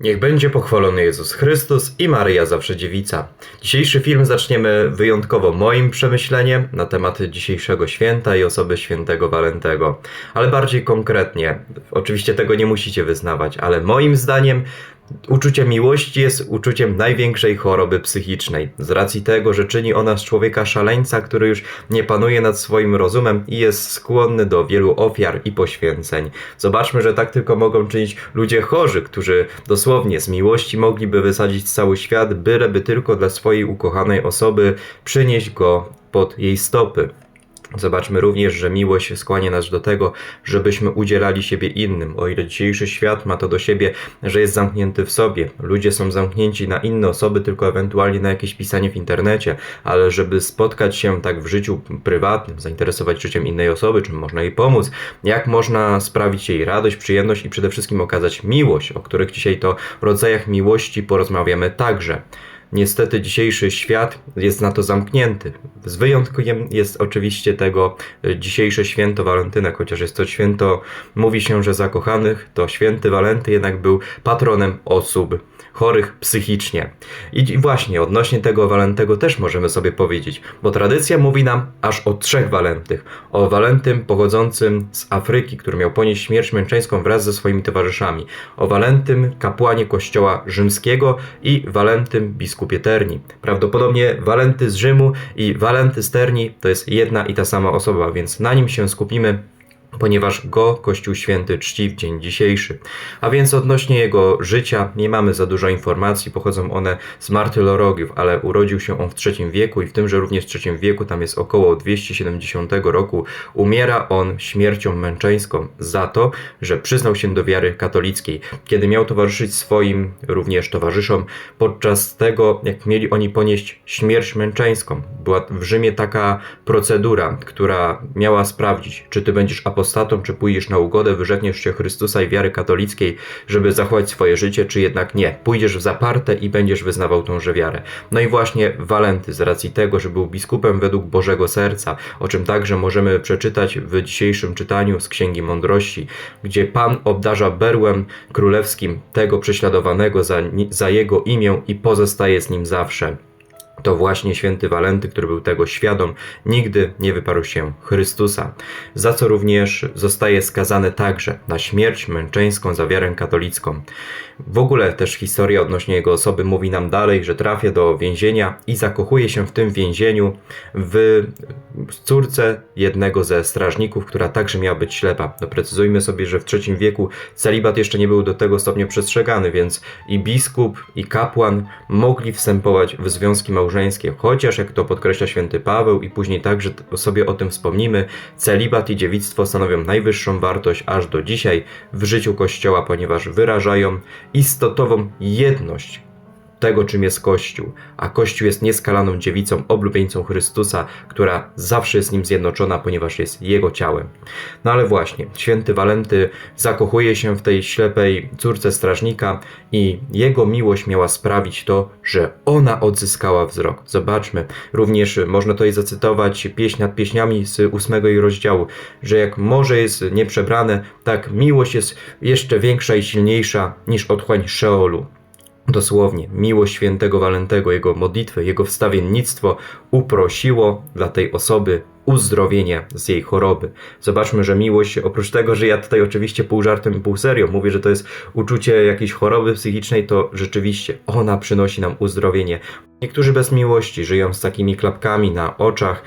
Niech będzie pochwalony Jezus Chrystus i Maryja zawsze dziewica. Dzisiejszy film zaczniemy wyjątkowo moim przemyśleniem na temat dzisiejszego święta i osoby świętego Walentego. Ale bardziej konkretnie, oczywiście tego nie musicie wyznawać, ale moim zdaniem Uczucie miłości jest uczuciem największej choroby psychicznej, z racji tego, że czyni ona z człowieka szaleńca, który już nie panuje nad swoim rozumem i jest skłonny do wielu ofiar i poświęceń. Zobaczmy, że tak tylko mogą czynić ludzie chorzy, którzy dosłownie z miłości mogliby wysadzić cały świat, byleby tylko dla swojej ukochanej osoby przynieść go pod jej stopy. Zobaczmy również, że miłość skłania nas do tego, żebyśmy udzielali siebie innym. O ile dzisiejszy świat ma to do siebie, że jest zamknięty w sobie. Ludzie są zamknięci na inne osoby, tylko ewentualnie na jakieś pisanie w internecie, ale żeby spotkać się tak w życiu prywatnym, zainteresować życiem innej osoby, czym można jej pomóc, jak można sprawić jej radość, przyjemność i przede wszystkim okazać miłość, o których dzisiaj to rodzajach miłości porozmawiamy także. Niestety dzisiejszy świat jest na to zamknięty. Z wyjątkiem jest oczywiście tego e, dzisiejsze święto walentynek, chociaż jest to święto, mówi się, że zakochanych, to święty Walenty jednak był patronem osób chorych psychicznie. I właśnie odnośnie tego Walentego też możemy sobie powiedzieć, bo tradycja mówi nam aż o trzech Walentych. O Walentym pochodzącym z Afryki, który miał ponieść śmierć męczeńską wraz ze swoimi towarzyszami. O Walentym kapłanie kościoła rzymskiego i Walentym biskupie Terni. Prawdopodobnie Walenty z Rzymu i Walenty z Terni to jest jedna i ta sama osoba, więc na nim się skupimy ponieważ go Kościół Święty czci w dzień dzisiejszy. A więc odnośnie jego życia nie mamy za dużo informacji, pochodzą one z martyrologiów, ale urodził się on w III wieku i w tymże również III wieku, tam jest około 270 roku, umiera on śmiercią męczeńską za to, że przyznał się do wiary katolickiej, kiedy miał towarzyszyć swoim również towarzyszom podczas tego, jak mieli oni ponieść śmierć męczeńską. Była w Rzymie taka procedura, która miała sprawdzić, czy ty będziesz apostatą, czy pójdziesz na ugodę, wyrzekniesz się Chrystusa i wiary katolickiej, żeby zachować swoje życie, czy jednak nie. Pójdziesz w zaparte i będziesz wyznawał tąże wiarę. No i właśnie Walenty, z racji tego, że był biskupem według Bożego Serca, o czym także możemy przeczytać w dzisiejszym czytaniu z Księgi Mądrości, gdzie Pan obdarza berłem królewskim tego prześladowanego za, za jego imię i pozostaje z nim zawsze to właśnie święty Walenty, który był tego świadom, nigdy nie wyparł się Chrystusa, za co również zostaje skazany także na śmierć męczeńską za wiarę katolicką. W ogóle też historia odnośnie jego osoby mówi nam dalej, że trafia do więzienia i zakochuje się w tym więzieniu w córce jednego ze strażników, która także miała być ślepa. Doprecyzujmy sobie, że w III wieku celibat jeszcze nie był do tego stopnia przestrzegany, więc i biskup, i kapłan mogli wstępować w związki małżeńskie, chociaż jak to podkreśla święty Paweł i później także sobie o tym wspomnimy, celibat i dziewictwo stanowią najwyższą wartość aż do dzisiaj w życiu Kościoła, ponieważ wyrażają istotową jedność tego, czym jest Kościół, a Kościół jest nieskalaną dziewicą, oblubieńcą Chrystusa, która zawsze jest nim zjednoczona, ponieważ jest jego ciałem. No ale właśnie, święty Walenty zakochuje się w tej ślepej córce strażnika i jego miłość miała sprawić to, że ona odzyskała wzrok. Zobaczmy, również można tutaj zacytować pieśń nad pieśniami z ósmego jej rozdziału, że jak morze jest nieprzebrane, tak miłość jest jeszcze większa i silniejsza niż otchłań Szeolu. Dosłownie, miłość świętego Walentego, jego modlitwę, jego wstawiennictwo uprosiło dla tej osoby uzdrowienie z jej choroby. Zobaczmy, że miłość, oprócz tego, że ja tutaj oczywiście pół żartem, pół serio mówię, że to jest uczucie jakiejś choroby psychicznej, to rzeczywiście ona przynosi nam uzdrowienie. Niektórzy bez miłości żyją z takimi klapkami na oczach,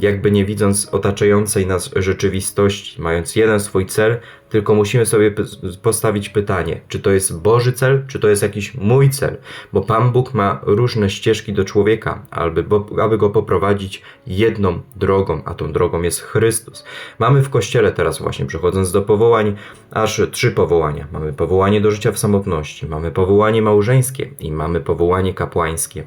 jakby nie widząc otaczającej nas rzeczywistości, mając jeden swój cel, tylko musimy sobie postawić pytanie, czy to jest Boży cel, czy to jest jakiś mój cel, bo Pan Bóg ma różne ścieżki do człowieka, aby, aby go poprowadzić jedną drogą, a tą drogą jest Chrystus. Mamy w Kościele teraz właśnie, przechodząc do powołań, aż trzy powołania. Mamy powołanie do życia w samotności, mamy powołanie małżeńskie i mamy powołanie kapłańskie.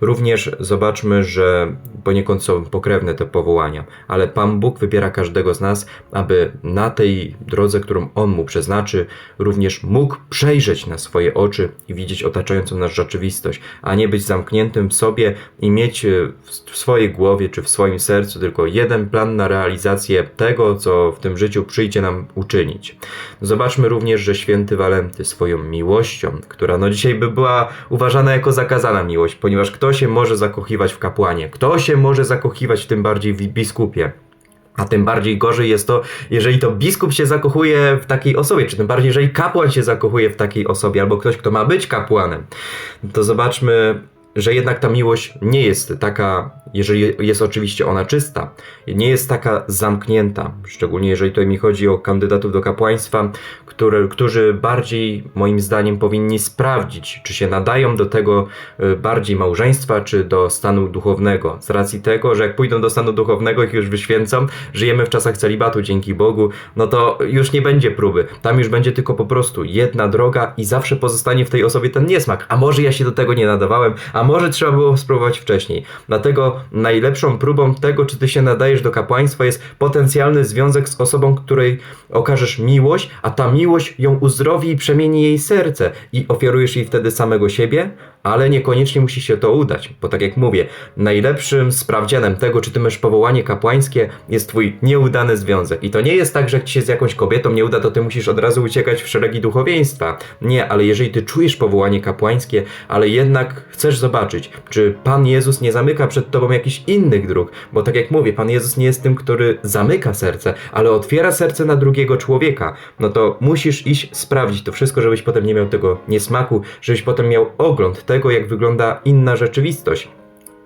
Również zobaczmy, że poniekąd są pokrewne te powołania, ale Pan Bóg wybiera każdego z nas, aby na tej drodze, którą On mu przeznaczy, również mógł przejrzeć na swoje oczy i widzieć otaczającą nas rzeczywistość, a nie być zamkniętym w sobie i mieć e, w swojej głowie czy w swoim sercu tylko jeden plan na realizację tego, co w tym życiu przyjdzie nam uczynić. Zobaczmy również, że święty Walenty swoją miłością, która no dzisiaj by była uważana jako zakazana miłość, ponieważ kto się może zakochiwać w kapłanie, kto się może zakochiwać w tym bardziej w biskupie. A tym bardziej gorzej jest to, jeżeli to biskup się zakochuje w takiej osobie, czy tym bardziej, jeżeli kapłan się zakochuje w takiej osobie, albo ktoś, kto ma być kapłanem. To zobaczmy, że jednak ta miłość nie jest taka, jeżeli jest oczywiście ona czysta, nie jest taka zamknięta, szczególnie jeżeli tutaj mi chodzi o kandydatów do kapłaństwa, które, którzy bardziej moim zdaniem powinni sprawdzić, czy się nadają do tego y, bardziej małżeństwa, czy do stanu duchownego. Z racji tego, że jak pójdą do stanu duchownego, ich już wyświęcą, żyjemy w czasach celibatu dzięki Bogu, no to już nie będzie próby. Tam już będzie tylko po prostu jedna droga i zawsze pozostanie w tej osobie ten niesmak. A może ja się do tego nie nadawałem, a może trzeba było spróbować wcześniej. Dlatego najlepszą próbą tego, czy ty się nadajesz do kapłaństwa, jest potencjalny związek z osobą, której okażesz miłość, a ta miłość ją uzdrowi i przemieni jej serce. I ofiarujesz jej wtedy samego siebie, ale niekoniecznie musi się to udać, bo tak jak mówię, najlepszym sprawdzianem tego, czy ty masz powołanie kapłańskie, jest twój nieudany związek. I to nie jest tak, że jak ci się z jakąś kobietą nie uda, to ty musisz od razu uciekać w szeregi duchowieństwa. Nie, ale jeżeli ty czujesz powołanie kapłańskie, ale jednak chcesz zobaczyć, czy Pan Jezus nie zamyka przed tobą jakichś innych dróg, bo tak jak mówię, Pan Jezus nie jest tym, który zamyka serce, ale otwiera serce na drugiego człowieka, no to musisz iść sprawdzić to wszystko, żebyś potem nie miał tego niesmaku, żebyś potem miał ogląd tego, jak wygląda inna rzeczywistość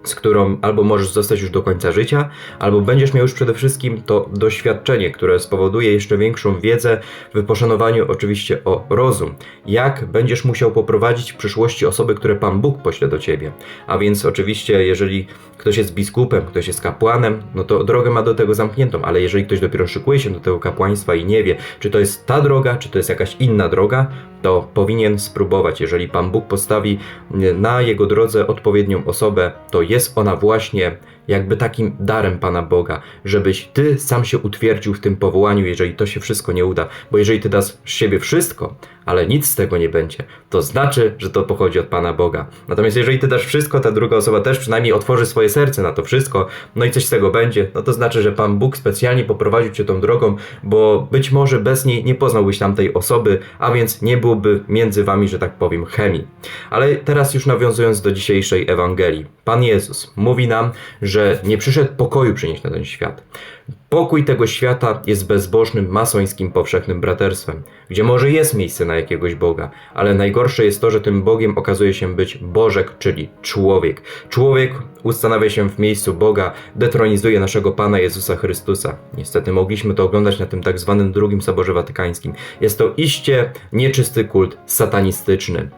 z którą albo możesz zostać już do końca życia, albo będziesz miał już przede wszystkim to doświadczenie, które spowoduje jeszcze większą wiedzę w poszanowaniu oczywiście o rozum. Jak będziesz musiał poprowadzić w przyszłości osoby, które Pan Bóg pośle do ciebie. A więc oczywiście, jeżeli ktoś jest biskupem, ktoś jest kapłanem, no to drogę ma do tego zamkniętą, ale jeżeli ktoś dopiero szykuje się do tego kapłaństwa i nie wie, czy to jest ta droga, czy to jest jakaś inna droga, to powinien spróbować. Jeżeli Pan Bóg postawi na jego drodze odpowiednią osobę, to jest ona właśnie jakby takim darem Pana Boga, żebyś Ty sam się utwierdził w tym powołaniu, jeżeli to się wszystko nie uda. Bo jeżeli Ty dasz z siebie wszystko, ale nic z tego nie będzie, to znaczy, że to pochodzi od Pana Boga. Natomiast jeżeli Ty dasz wszystko, ta druga osoba też przynajmniej otworzy swoje serce na to wszystko, no i coś z tego będzie, no to znaczy, że Pan Bóg specjalnie poprowadził Cię tą drogą, bo być może bez niej nie poznałbyś tamtej osoby, a więc nie byłoby między Wami, że tak powiem, chemii. Ale teraz już nawiązując do dzisiejszej Ewangelii. Pan Jezus mówi nam, że nie przyszedł pokoju przynieść na ten świat. Pokój tego świata jest bezbożnym, masońskim, powszechnym braterstwem, gdzie może jest miejsce na jakiegoś Boga, ale najgorsze jest to, że tym Bogiem okazuje się być Bożek, czyli człowiek. Człowiek ustanawia się w miejscu Boga, detronizuje naszego Pana Jezusa Chrystusa. Niestety mogliśmy to oglądać na tym tak zwanym drugim Soborze Watykańskim. Jest to iście nieczysty kult satanistyczny.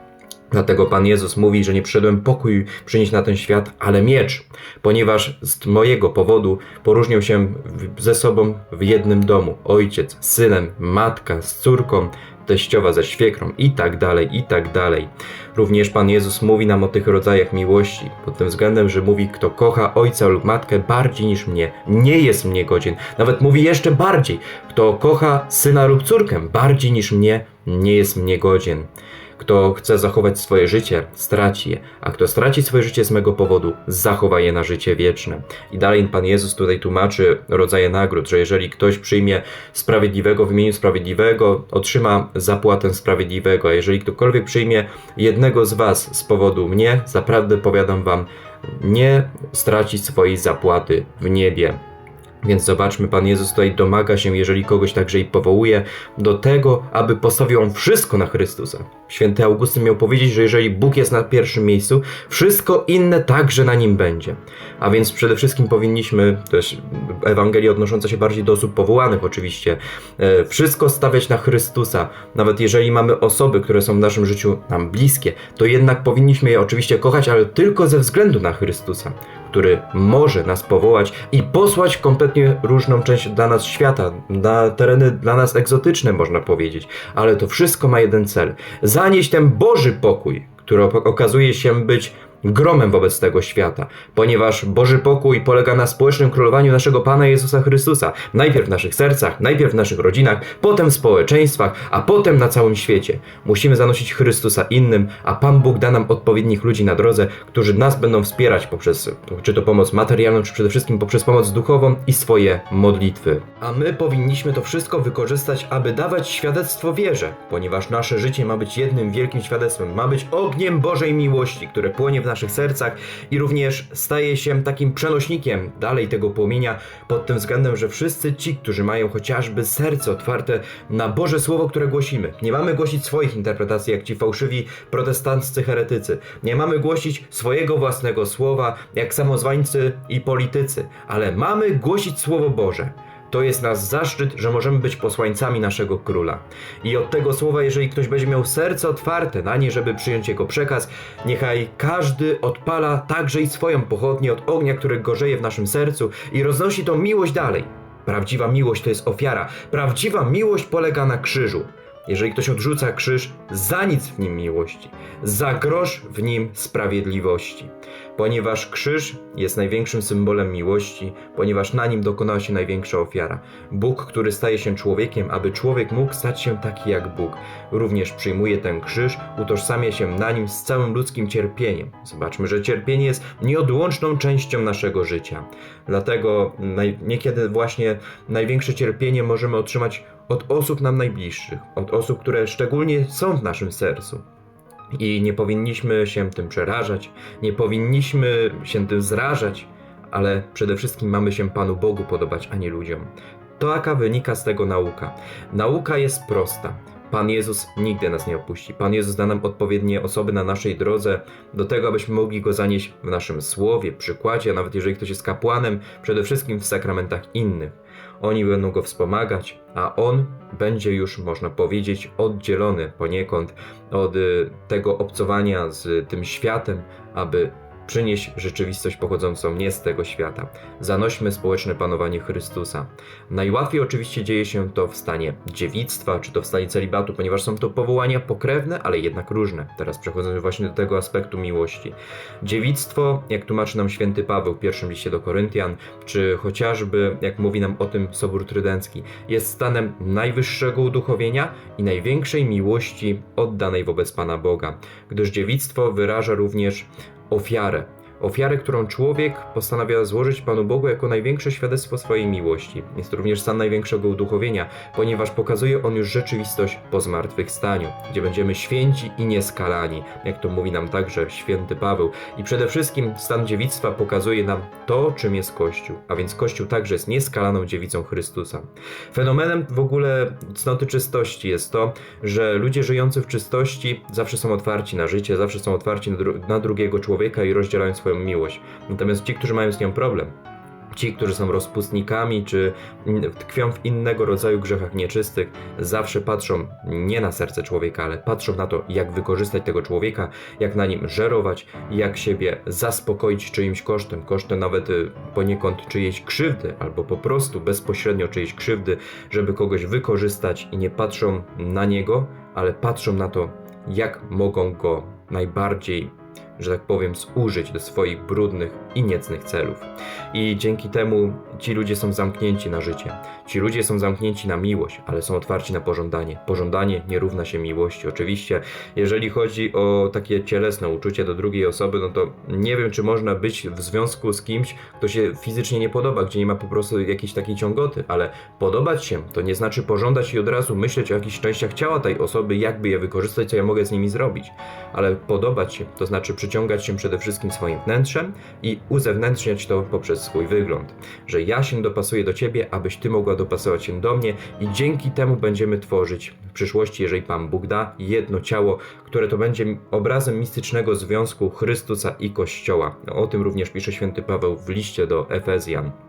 Dlatego Pan Jezus mówi, że nie przyszedłem pokój przynieść na ten świat, ale miecz, ponieważ z mojego powodu poróżnią się ze sobą w jednym domu ojciec z synem, matka z córką, teściowa ze świekrą i tak dalej, i tak dalej. Również Pan Jezus mówi nam o tych rodzajach miłości, pod tym względem, że mówi, kto kocha ojca lub matkę bardziej niż mnie, nie jest mnie godzien. Nawet mówi jeszcze bardziej, kto kocha syna lub córkę bardziej niż mnie, nie jest mnie godzien. Kto chce zachować swoje życie, straci je, a kto straci swoje życie z mego powodu, zachowa je na życie wieczne. I dalej Pan Jezus tutaj tłumaczy rodzaje nagród, że jeżeli ktoś przyjmie sprawiedliwego w imieniu sprawiedliwego, otrzyma zapłatę sprawiedliwego, a jeżeli ktokolwiek przyjmie jednego z Was z powodu mnie, zaprawdę powiadam Wam, nie straci swojej zapłaty w niebie. Więc zobaczmy, Pan Jezus tutaj domaga się, jeżeli kogoś także i powołuje, do tego, aby postawił on wszystko na Chrystusa. Święty Augustyn miał powiedzieć, że jeżeli Bóg jest na pierwszym miejscu, wszystko inne także na nim będzie. A więc przede wszystkim powinniśmy, też Ewangelia odnosząca się bardziej do osób powołanych oczywiście, e, wszystko stawiać na Chrystusa. Nawet jeżeli mamy osoby, które są w naszym życiu nam bliskie, to jednak powinniśmy je oczywiście kochać, ale tylko ze względu na Chrystusa który może nas powołać i posłać kompletnie różną część dla nas świata, na tereny dla nas egzotyczne, można powiedzieć. Ale to wszystko ma jeden cel: zanieść ten Boży pokój, który okazuje się być gromem wobec tego świata, ponieważ Boży pokój polega na społecznym królowaniu naszego Pana Jezusa Chrystusa. Najpierw w naszych sercach, najpierw w naszych rodzinach, potem w społeczeństwach, a potem na całym świecie. Musimy zanosić Chrystusa innym, a Pan Bóg da nam odpowiednich ludzi na drodze, którzy nas będą wspierać poprzez czy to pomoc materialną, czy przede wszystkim poprzez pomoc duchową i swoje modlitwy. A my powinniśmy to wszystko wykorzystać, aby dawać świadectwo wierze, ponieważ nasze życie ma być jednym wielkim świadectwem, ma być ogniem Bożej miłości, które płonie w naszych sercach i również staje się takim przenośnikiem dalej tego płomienia pod tym względem, że wszyscy ci, którzy mają chociażby serce otwarte na Boże Słowo, które głosimy. Nie mamy głosić swoich interpretacji, jak ci fałszywi protestanccy heretycy. Nie mamy głosić swojego własnego słowa, jak samozwańcy i politycy, ale mamy głosić Słowo Boże. To jest nasz zaszczyt, że możemy być posłańcami naszego króla. I od tego słowa, jeżeli ktoś będzie miał serce otwarte na nie, żeby przyjąć jego przekaz, niechaj każdy odpala także i swoją pochodnię od ognia, który gorzeje w naszym sercu i roznosi tą miłość dalej. Prawdziwa miłość to jest ofiara. Prawdziwa miłość polega na krzyżu. Jeżeli ktoś odrzuca krzyż, za nic w nim miłości, za grosz w nim sprawiedliwości. Ponieważ krzyż jest największym symbolem miłości, ponieważ na nim dokonała się największa ofiara. Bóg, który staje się człowiekiem, aby człowiek mógł stać się taki jak Bóg, również przyjmuje ten krzyż, utożsamia się na nim z całym ludzkim cierpieniem. Zobaczmy, że cierpienie jest nieodłączną częścią naszego życia. Dlatego niekiedy właśnie największe cierpienie możemy otrzymać od osób nam najbliższych, od osób, które szczególnie są w naszym sercu. I nie powinniśmy się tym przerażać, nie powinniśmy się tym zrażać, ale przede wszystkim mamy się Panu Bogu podobać, a nie ludziom. To jaka wynika z tego nauka? Nauka jest prosta. Pan Jezus nigdy nas nie opuści. Pan Jezus da nam odpowiednie osoby na naszej drodze do tego, abyśmy mogli Go zanieść w naszym słowie, przykładzie, a nawet jeżeli ktoś jest kapłanem, przede wszystkim w sakramentach innych. Oni będą Go wspomagać, a On będzie już, można powiedzieć, oddzielony poniekąd od y, tego obcowania z tym światem, aby przynieść rzeczywistość pochodzącą nie z tego świata. Zanośmy społeczne panowanie Chrystusa. Najłatwiej oczywiście dzieje się to w stanie dziewictwa, czy to w stanie celibatu, ponieważ są to powołania pokrewne, ale jednak różne. Teraz przechodząc właśnie do tego aspektu miłości. Dziewictwo, jak tłumaczy nam święty Paweł w pierwszym liście do Koryntian, czy chociażby, jak mówi nam o tym Sobór Trydencki, jest stanem najwyższego uduchowienia i największej miłości oddanej wobec Pana Boga, gdyż dziewictwo wyraża również ofiarę. Ofiarę, którą człowiek postanawia złożyć Panu Bogu jako największe świadectwo swojej miłości. Jest również stan największego uduchowienia, ponieważ pokazuje on już rzeczywistość po zmartwychwstaniu, gdzie będziemy święci i nieskalani, jak to mówi nam także święty Paweł. I przede wszystkim stan dziewictwa pokazuje nam to, czym jest Kościół, a więc Kościół także jest nieskalaną dziewicą Chrystusa. Fenomenem w ogóle cnoty czystości jest to, że ludzie żyjący w czystości zawsze są otwarci na życie, zawsze są otwarci na, dru na drugiego człowieka i rozdzielają swoje swoją miłość. Natomiast ci, którzy mają z nią problem, ci, którzy są rozpustnikami, czy tkwią w innego rodzaju grzechach nieczystych, zawsze patrzą nie na serce człowieka, ale patrzą na to, jak wykorzystać tego człowieka, jak na nim żerować, jak siebie zaspokoić czyimś kosztem, kosztem nawet y, poniekąd czyjejś krzywdy, albo po prostu bezpośrednio czyjejś krzywdy, żeby kogoś wykorzystać i nie patrzą na niego, ale patrzą na to, jak mogą go najbardziej że tak powiem, zużyć do swoich brudnych i niecnych celów. I dzięki temu ci ludzie są zamknięci na życie. Ci ludzie są zamknięci na miłość, ale są otwarci na pożądanie. Pożądanie nie równa się miłości. Oczywiście, jeżeli chodzi o takie cielesne uczucie do drugiej osoby, no to nie wiem, czy można być w związku z kimś, kto się fizycznie nie podoba, gdzie nie ma po prostu jakiejś takiej ciągoty, ale podobać się to nie znaczy pożądać i od razu myśleć o jakichś częściach ciała tej osoby, jakby je wykorzystać, co ja mogę z nimi zrobić. Ale podobać się to znaczy przyciągać się przede wszystkim swoim wnętrzem i uzewnętrzniać to poprzez swój wygląd. Że ja się dopasuję do ciebie, abyś ty mogła dopasować się do mnie i dzięki temu będziemy tworzyć w przyszłości, jeżeli Pan Bóg da, jedno ciało, które to będzie obrazem mistycznego związku Chrystusa i Kościoła. O tym również pisze święty Paweł w liście do Efezjan.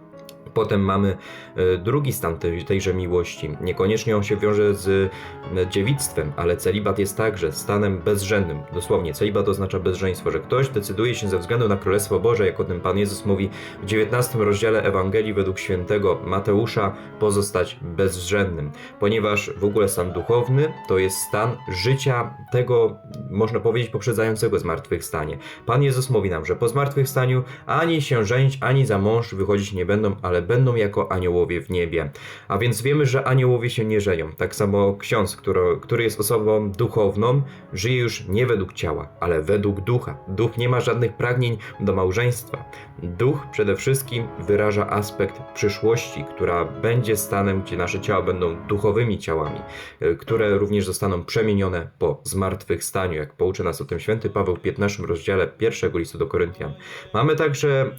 Potem mamy e, drugi stan tej, tejże miłości. Niekoniecznie on się wiąże z e, dziewictwem, ale celibat jest także stanem bezrzędnym. Dosłownie, celibat oznacza bezżeństwo, że ktoś decyduje się ze względu na Królestwo Boże, jak o tym Pan Jezus mówi w 19 rozdziale Ewangelii według świętego Mateusza, pozostać bezrzędnym. Ponieważ w ogóle stan duchowny to jest stan życia tego, można powiedzieć, poprzedzającego zmartwychwstanie. Pan Jezus mówi nam, że po zmartwychwstaniu ani się żenić, ani za mąż wychodzić nie będą, ale będą jako aniołowie w niebie. A więc wiemy, że aniołowie się nie żenią. Tak samo ksiądz, który, który jest osobą duchowną, żyje już nie według ciała, ale według ducha. Duch nie ma żadnych pragnień do małżeństwa. Duch przede wszystkim wyraża aspekt przyszłości, która będzie stanem, gdzie nasze ciała będą duchowymi ciałami, y, które również zostaną przemienione po zmartwychwstaniu, jak pouczy nas o tym święty Paweł w 15 rozdziale pierwszego listu do Koryntian. Mamy także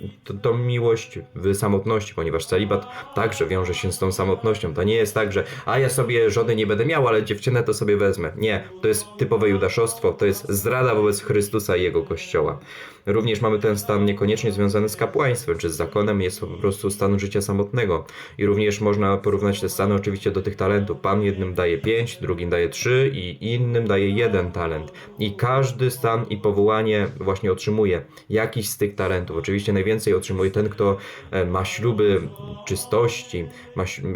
tą miłość w samotności, ponieważ celibat także wiąże się z tą samotnością. To nie jest tak, że a ja sobie żony nie będę miał, ale dziewczynę to sobie wezmę. Nie, to jest typowe judaszostwo, to jest zdrada wobec Chrystusa i Jego Kościoła. Również mamy ten stan niekoniecznie związany z kapłaństwem czy z zakonem, jest to po prostu stan życia samotnego. I również można porównać te stany oczywiście do tych talentów. Pan jednym daje pięć, drugim daje trzy i innym daje jeden talent. I każdy stan i powołanie właśnie otrzymuje jakiś z tych talentów. Oczywiście najwięcej otrzymuje ten, kto e, ma śluby czystości,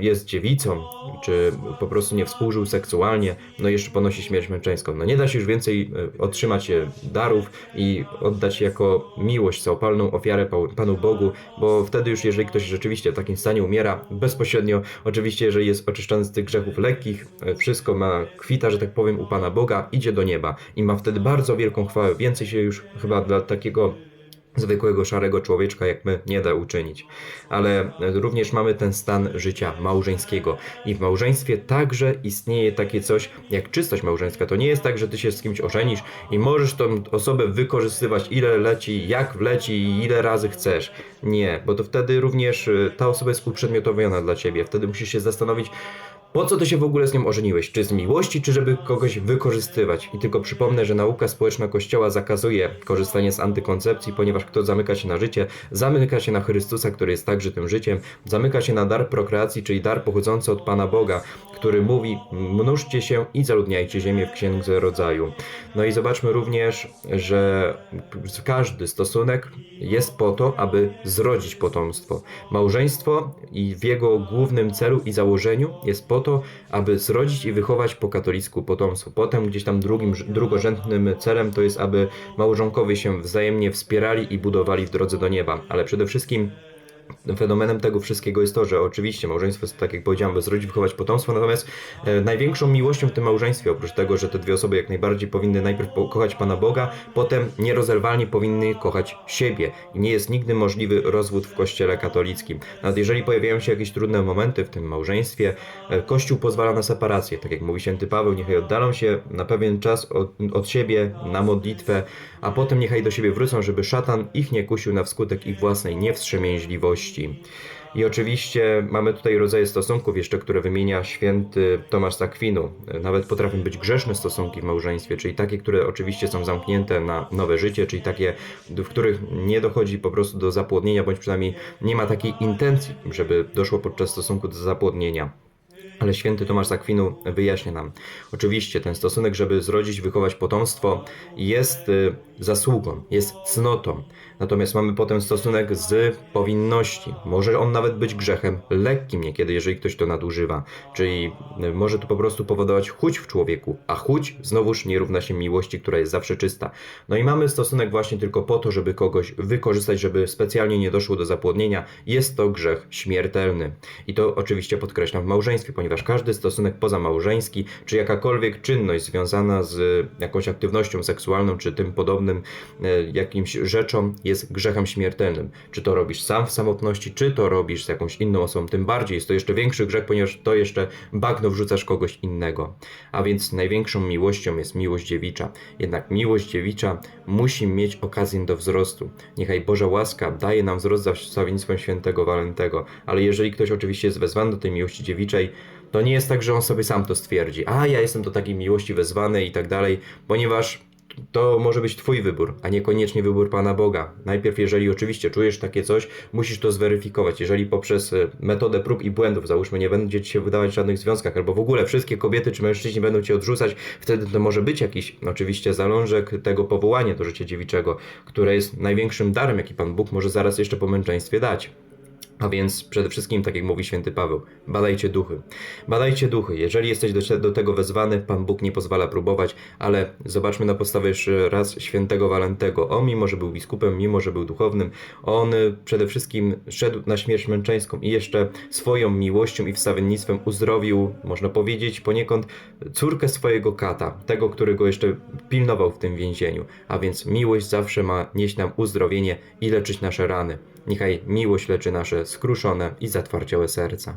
jest dziewicą, czy po prostu nie współżył seksualnie, no jeszcze ponosi śmierć męczeńską. No nie da się już więcej e, otrzymać e, darów i oddać jako miłość, całopalną ofiarę Panu Bogu, bo wtedy już jeżeli ktoś rzeczywiście w takim stanie umiera bezpośrednio, oczywiście jeżeli jest oczyszczony z tych grzechów lekkich, e, wszystko ma kwita, że tak powiem, u Pana Boga, idzie do nieba i ma wtedy bardzo wielką chwałę. Więcej się już chyba dla takiego zwykłego szarego człowieczka jak my nie da uczynić. Ale również mamy ten stan życia małżeńskiego. I w małżeństwie także istnieje takie coś jak czystość małżeńska. To nie jest tak, że ty się z kimś ożenisz i możesz tą osobę wykorzystywać ile leci, jak wleci i ile razy chcesz. Nie, bo to wtedy również y, ta osoba jest uprzedmiotowiona dla ciebie. Wtedy musisz się zastanowić, po co ty się w ogóle z nią ożeniłeś? Czy z miłości, czy żeby kogoś wykorzystywać? I tylko przypomnę, że nauka społeczna Kościoła zakazuje korzystania z antykoncepcji, ponieważ kto zamyka się na życie, zamyka się na Chrystusa, który jest także tym życiem, zamyka się na dar prokreacji, czyli dar pochodzący od Pana Boga, który mówi: mnóżcie się i zaludniajcie ziemię w księdze rodzaju. No i zobaczmy również, że każdy stosunek jest po to, aby zrodzić potomstwo. Małżeństwo i w jego głównym celu i założeniu jest po to, aby zrodzić i wychować po katolicku potomstwo. Potem gdzieś tam drugim, drugorzędnym celem to jest, aby małżonkowie się wzajemnie wspierali i budowali w drodze do nieba. Ale przede wszystkim Fenomenem tego wszystkiego jest to, że oczywiście małżeństwo jest, tak jak powiedziałem, aby zrodzić, wychować potomstwo, natomiast e, największą miłością w tym małżeństwie, oprócz tego, że te dwie osoby jak najbardziej powinny najpierw kochać Pana Boga, potem nierozerwalnie powinny kochać siebie. Nie jest nigdy możliwy rozwód w kościele katolickim. Nawet jeżeli pojawiają się jakieś trudne momenty w tym małżeństwie, e, Kościół pozwala na separację. Tak jak mówi święty Paweł, niechaj oddalą się na pewien czas od, od siebie na modlitwę, a potem niechaj do siebie wrócą, żeby szatan ich nie kusił na wskutek ich własnej niewstrzemięźliwości. I oczywiście mamy tutaj rodzaje stosunków jeszcze, które wymienia święty Tomasz z Akwinu. Nawet potrafią być grzeszne stosunki w małżeństwie, czyli takie, które oczywiście są zamknięte na nowe życie, czyli takie, w których nie dochodzi po prostu do zapłodnienia, bądź przynajmniej nie ma takiej intencji, żeby doszło podczas stosunku do zapłodnienia. Ale święty Tomasz z Akwinu wyjaśnia nam. Oczywiście ten stosunek, żeby zrodzić, wychować potomstwo, jest y, zasługą, jest cnotą. Natomiast mamy potem stosunek z powinności. Może on nawet być grzechem lekkim niekiedy, jeżeli ktoś to nadużywa. Czyli y, może to po prostu powodować chuć w człowieku, a chuć znowuż nie równa się miłości, która jest zawsze czysta. No i mamy stosunek właśnie tylko po to, żeby kogoś wykorzystać, żeby specjalnie nie doszło do zapłodnienia. Jest to grzech śmiertelny. I to oczywiście podkreślam w małżeństwie, ponieważ każdy stosunek pozamałżeński, czy jakakolwiek czynność związana z jakąś aktywnością seksualną, czy tym podobnym e, jakimś rzeczom, jest grzechem śmiertelnym. Czy to robisz sam w samotności, czy to robisz z jakąś inną osobą, tym bardziej jest to jeszcze większy grzech, ponieważ to jeszcze bagno wrzucasz kogoś innego. A więc największą miłością jest miłość dziewicza. Jednak miłość dziewicza musi mieć okazję do wzrostu. Niechaj Boża łaska daje nam wzrost za wstawiennictwem świętego Walentego, ale jeżeli ktoś oczywiście jest wezwany do tej miłości dziewiczej, to nie jest tak, że on sobie sam to stwierdzi. A ja jestem do takiej miłości wezwany i tak dalej, ponieważ to może być Twój wybór, a niekoniecznie wybór Pana Boga. Najpierw, jeżeli oczywiście czujesz takie coś, musisz to zweryfikować. Jeżeli poprzez e, metodę prób i błędów, załóżmy, nie będzie Ci się wydawać w żadnych związkach, albo w ogóle wszystkie kobiety czy mężczyźni będą Cię odrzucać, wtedy to może być jakiś oczywiście zalążek tego powołania do życia dziewiczego, które jest największym darem, jaki Pan Bóg może zaraz jeszcze po męczeństwie dać. A więc przede wszystkim, tak jak mówi święty Paweł, badajcie duchy. Badajcie duchy. Jeżeli jesteś do, do tego wezwany, Pan Bóg nie pozwala próbować, ale zobaczmy na podstawie jeszcze raz świętego Walentego. On, mimo że był biskupem, mimo że był duchownym, on y, przede wszystkim szedł na śmierć męczeńską i jeszcze swoją miłością i wstawiennictwem uzdrowił, można powiedzieć, poniekąd córkę swojego kata, tego, który go jeszcze pilnował w tym więzieniu. A więc miłość zawsze ma nieść nam uzdrowienie i leczyć nasze rany. Niechaj miłość leczy nasze skruszone i zatwardziałe serca.